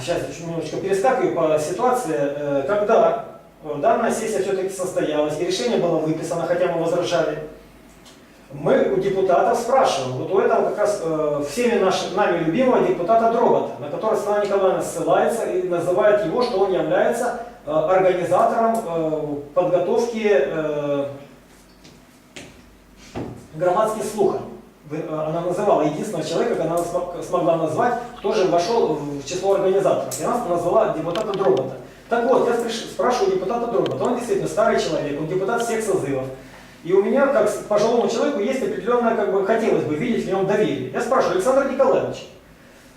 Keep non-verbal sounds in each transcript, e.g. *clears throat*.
Сейчас я немножечко перескакиваю по ситуации. Э, Когда э, данная сессия все-таки состоялась, и решение было выписано, хотя мы возражали, мы у депутатов спрашиваем, вот у этого как раз э, всеми наши, нами любимого депутата Дробота, на которого Светлана Николаевна ссылается и называет его, что он является организатором подготовки громадских слухов. Э, Она называла единственного человека, когда она смо- смогла назвать, кто же вошел в число организаторов. И она назвала депутата Дробота. Так вот, я спраш- спрашиваю депутата Дробота, он действительно старый человек, он депутат всех созывов. И у меня, как пожилому человеку, есть определенное, как бы, хотелось бы видеть в нем доверие. Я спрашиваю, Александр Николаевич,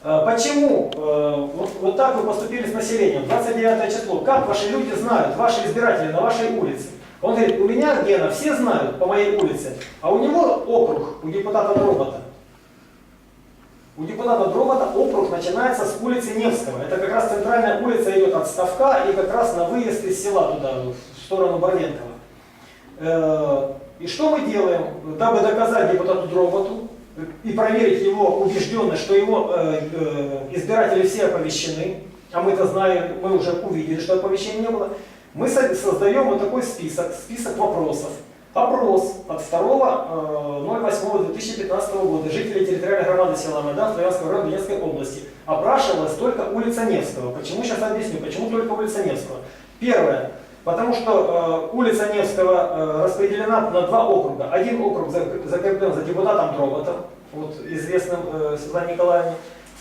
э, почему э, вот, вот так вы поступили с населением, 29 число, как ваши люди знают, ваши избиратели на вашей улице? Он говорит, у меня, Гена, все знают по моей улице, а у него округ, у депутата Дробота. У депутата Дробота округ начинается с улицы Невского. Это как раз центральная улица идет от Ставка и как раз на выезд из села туда, в сторону Барвенкова. Э, И что мы делаем, дабы доказать депутату Дроботу и проверить его убежденность, что его э, э, избиратели все оповещены, а мы-то знаем, мы уже увидели, что оповещения не было, мы со- создаем вот такой список, список вопросов. Опрос от э, 2.08.2015 года жителей территориальной громады села Майдан Славянского района Донецкой области. Опрашивалась только улица Невского. Почему сейчас объясню, почему только улица Невского? Первое. Потому что э, улица Невского э, распределена на два округа. Один округ зак- закреплен за депутатом Дроботом, вот, известным э, Светлане Николаевне.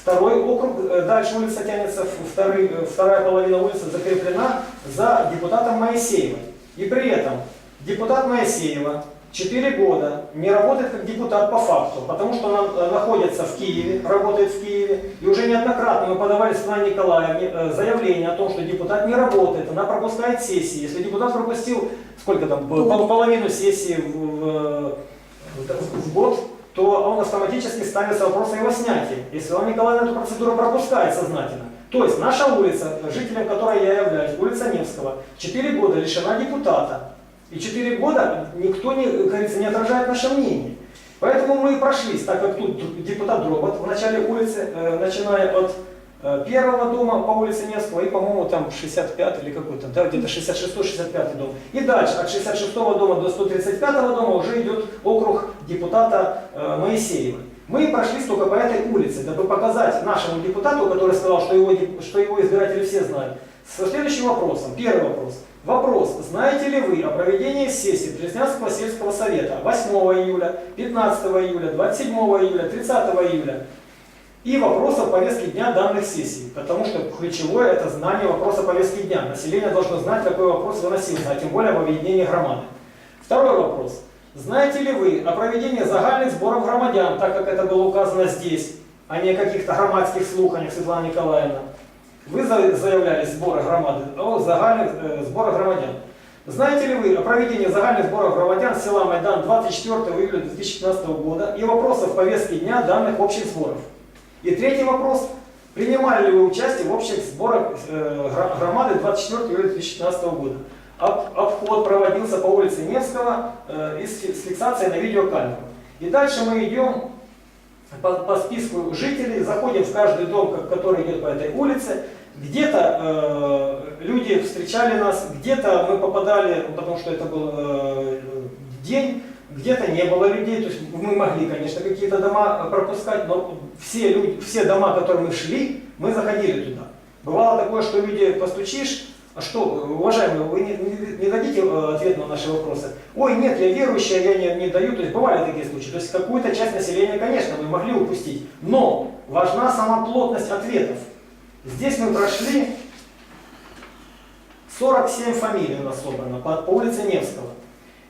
Второй округ, э, дальше улица тянется, второй, э, вторая половина улицы закреплена за депутатом Моисеевой. И при этом депутат Моисеева 4 года не работает как депутат по факту, потому что она э, находится в Киеве, работает в Киеве, и уже неоднократно мы подавали Светлане Николаевне заявление о том, что депутат не работает, она пропускает сессии. Если депутат пропустил, сколько там, пол- пол- половину сессии в- в- в год, то он автоматически ставится вопрос о его снятии. И Светлана Николаевна эту процедуру пропускает сознательно. То есть наша улица, жителем которой я являюсь, улица Невского, 4 года лишена депутата. И 4 года никто не, говорится, не отражает наше мнение. Поэтому мы и прошлись, так как тут депутат Дробот в начале улицы, э, начиная от первого дома по улице Невского и, по-моему, там 65 или какой-то, да, где-то 66-65 дом. И дальше, от 66 дома до 135 дома уже идет округ депутата э, Моисеева. Мы прошлись только по этой улице, дабы показать нашему депутату, который сказал, что его, что его избиратели все знают, со следующим вопросом. Первый вопрос. Вопрос. Знаете ли вы о проведении сессии Преснянского сельского совета 8 июля, 15 июля, 27 июля, 30 июля? И вопросов повестки дня данных сессий. Потому что ключевое это знание вопроса повестки дня. Население должно знать, какой вопрос выносился, а тем более во объединении громады. Второй вопрос. Знаете ли вы о проведении загальных сборов громадян, так как это было указано здесь, а не о каких-то громадских слуханиях, Светлана Николаевна? Вы за- заявляли сборы громады, о загальных э, сборах громадян. Знаете ли вы о проведении загальных сборов громадян села Майдан 24 июля 2015 года и вопросов повестки дня данных общих сборов? И третий вопрос. Принимали ли вы участие в общих сборах э, громады 24 июля 2015 года? Об- обход проводился по улице Невского э, и с фи- с фиксацией на видеокамеру. И дальше мы идем по, по списку жителей, заходим в каждый дом, ко- который идет по этой улице. Где-то э, люди встречали нас, где-то мы попадали, потому что это был э, день, где-то не было людей, то есть мы могли, конечно, какие-то дома пропускать, но все, люди, все дома, которые мы шли, мы заходили туда. Бывало такое, что люди постучишь, а что, уважаемые, вы не, не- не дадите э, ответ на наши вопросы? Ой, нет, я верующая, я не, не даю. То есть бывали такие случаи. То есть какую-то часть населения, конечно, мы могли упустить. Но важна сама плотность ответов. Здесь мы прошли 47 фамилий у нас собрано по, по улице Невского.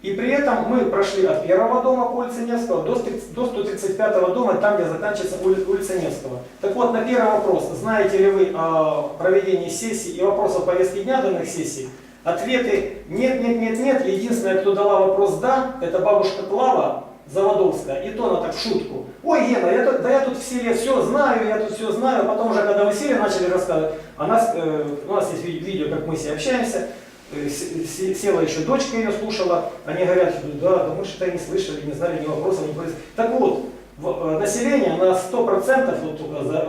И при этом мы прошли от первого дома по улице Невского до, 130 до 135 дома, там, где заканчивается ули- улица Невского. Так вот, на первый вопрос, знаете ли вы о проведении сессий и вопросов повестки дня данных сессий, ответы нет, нет, нет, нет. Единственная, кто дала вопрос «да», это бабушка Клава Заводовская, и то она так в шутку. Ой, Гена, я да я тут в селе все знаю, я тут все знаю. Потом уже, когда мы сели, начали рассказывать, а нас, э, у нас есть ви- видео, как мы общаемся, с- с- села еще дочка ее слушала, они говорят, да, да мы что-то не слышали, не знали ни вопросов, ни вопросов. Так вот, в- э, население на 100% вот только за э,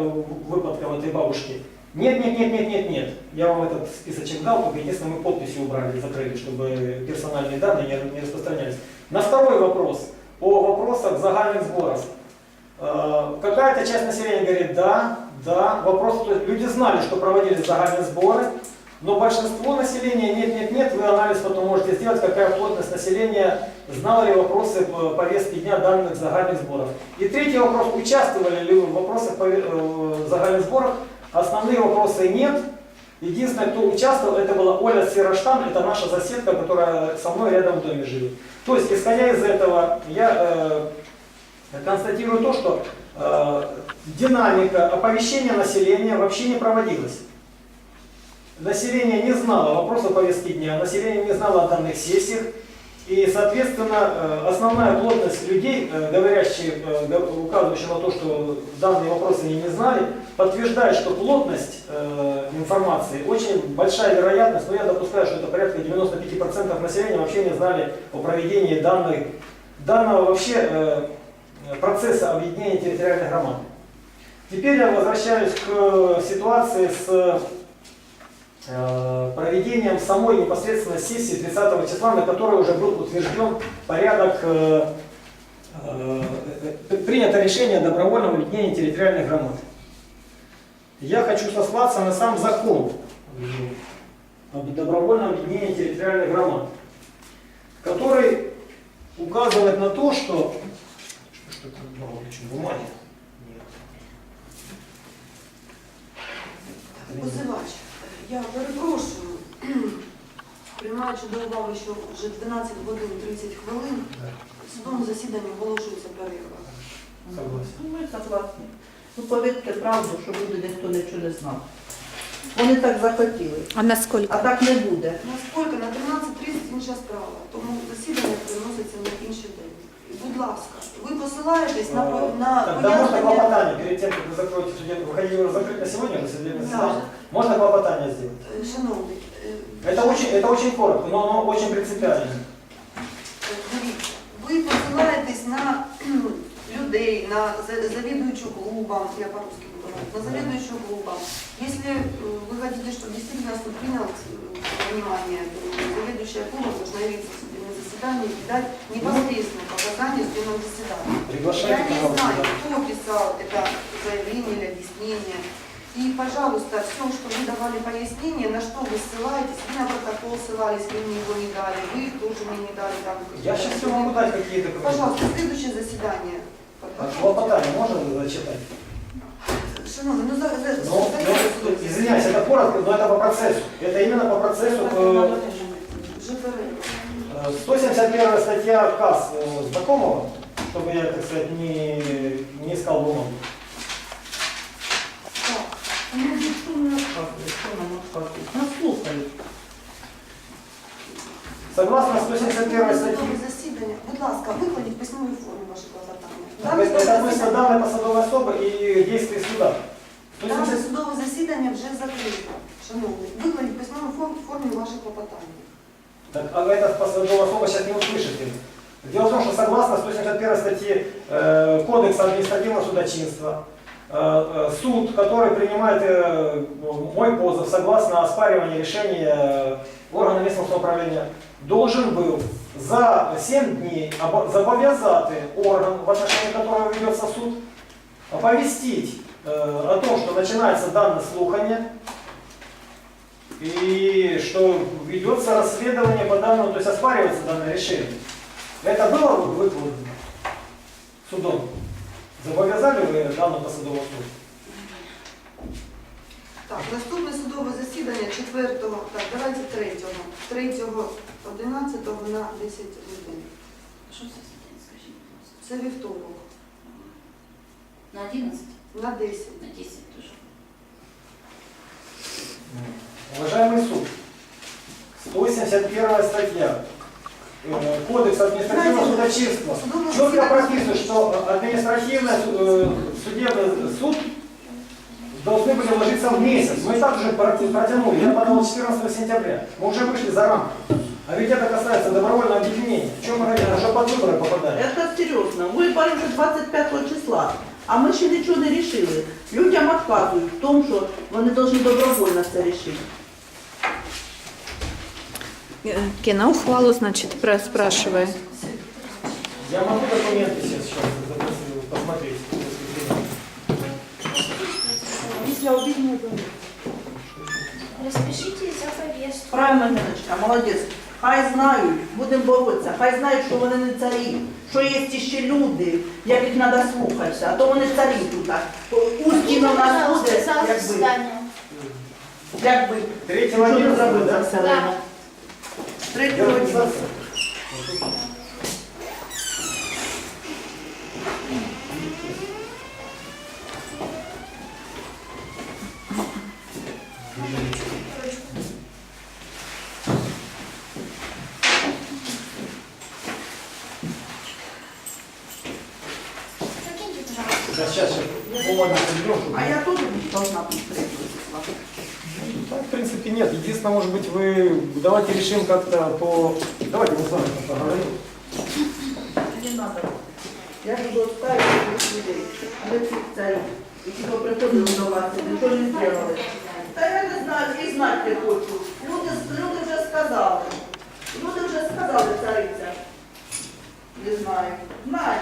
выпадком этой бабушки Нет, нет, нет, нет, нет, нет. Я вам этот списочек дал, только единственное мы подписи убрали, закрыли, чтобы персональные данные не, не распространялись. На второй вопрос, по вопросах загальных сборов. Э, Какая-то часть населения говорит, да, да, вопрос, то есть люди знали, что проводились загальные сборы, но большинство населения, нет, нет, нет, вы анализ потом можете сделать, какая плотность населения, знала ли вопросы по повестки дня данных загальных сборов. И третий вопрос, участвовали ли вы в вопросах э, загальных сборов, основные вопросы нет. Единственное, кто участвовал, это была Оля Сироштан, это наша соседка, которая со мной рядом в доме живет. То есть, исходя из этого, я э, констатирую то, что э, динамика оповещения населения вообще не проводилась. Население не знало вопроса повестки дня, население не знало о данных сессиях, и, соответственно, э, основная плотность людей, э, говорящих, э, указывающих на то, что данные вопросы они не знали, подтверждает, что плотность информации очень большая вероятность, но я допускаю, что это порядка 95% населения вообще не знали о проведении данной, данного вообще процесса объединения территориальных громад. Теперь я возвращаюсь к ситуации с проведением самой непосредственно сессии 30 числа, на которой уже был утвержден порядок, э, э, э, принято решение о добровольном объединении территориальных громад. Я хочу сослаться на сам закон об добровольном объединении территориальных громад, который указывает на то, что... Что-то много очень бумаги. Нет. Позивач, я перепрошую, *clears throat* приймаючи до уваги, що вже 12 годин 30 хвилин, в судовому засіданні оголошується перерва. Ну, Ми согласні. Ну, повірте правду, що люди ніхто нічого не знав. Вони так захотіли, А насколько? а так не буде. Наскільки на 13.30 інша справа, тому засідання переноситься на інший день. І, Будь ласка, ви посилаєтесь на, по- на Тогда можно пояснення. клопотание, перед тем, как вы закроете судебное, вы хотите его закрыть на сегодня, на судебное Да. заседание? Можно клопотание сделать? Е, Шановний, е, Это очень, это очень коротко, но оно очень принципиально. е, дивіться, ви посилаєтесь на кхм, *clears throat* людей, на за- завідуючу клубом, я по-русски буду говорить, на заведующую клубом. Если э, вы хотите, чтобы действительно суд принял э, во внимание, то заведующая клубом должна явиться в судебное заседание и дать непосредственно показания в судебном заседании. Я Приглашайте, не знаю, кто писал это заявление или объяснение. И, пожалуйста, все, что вы давали пояснение, на что вы ссылаетесь, вы на протокол ссылались, вы мне его не дали, вы тоже мне не дали. там, Я сейчас все могу дать какие-то... Пожалуйста, следующее заседание. А Клопотание можно зачитать? Шановний, ну за, за, Ну, ну, извиняюсь, это коротко, но это по процессу. Это именно по процессу. э, Вже перерва. э, 171 статья КАС э, знакомого, чтобы я, так сказать, не, не искал бумагу. Так. Ну, що не розказують, що нам розказують? Нас слухають. Согласно 171 статье, Судове засідання. Будь ласка, викладіть в письмовій формі ваші клопотання. это это относится данные посадовой особы и действий суда. Дане 170 судове засідання вже закрито. Шановний, викладіть в письмовій фор- формі ваші клопотання. Так, а эта посадовая особа сейчас не услышите. Дело в том, что согласно 171 статье э, Кодекса административного судочинства, э, э, суд, который принимает э, мой позыв согласно оспариванию решения э, органа местного самоуправления, должен был за 7 дней обо- зобовязать орган, в отношении которого ведется суд, оповестить э, о том, что начинается данное слухание, и что ведется расследование по данному, то есть оспаривается данное решение. Это было выполнено судом? Зобов'язали ви дану посадову особу? Так, наступне судове засідання 4, так, давайте 3, 3, 11 на 10 годин. Що це за день, скажіть, будь ласка? Це вівторок, На 11, На 10. на 10 дуже. Уважаемый суд, 171 статья э, Кодекса административного судочинства четко прописано, что административный э, судебный суд должны были ложиться в месяц. Мы и так уже протянули. Я подал 14 сентября. Мы уже вышли за рамки. А ведь это касается добровольного объединения. В чем мы говорим? Мы уже под выборы попадаем. Это серйозно. Вибори вже 25 числа. А ми ще нічого не рішили. Людям відказують в тому, що вони повинні добровольно це рішити. Э, На ухвалу, значит, про- спрашиваю. Я могу документы сейчас, сейчас посмотреть. Если обидно, то Распишитесь за повестку. Правильно, Ніночка, молодець. Хай знають, будемо боротися, хай знають, що вони не царі, що є ще люди, яких треба слухатися, а то вони царі тут. Устіно на нас буде, якби, якби. Не зробив да? заселення? Третього дня. должна быть требовать? Да, ну, в принципе, нет. Единственное, может быть, вы давайте решим как-то по... Давайте мы с вами поговорим. Не надо. Я буду отставить этих людей. Мы царь. И типа приходили до вас, никто не сделали. Та я не знаю, і знати не хочу. Люди, люди вже сказали. Люди вже сказали, цариця. Не знаю. Знаю.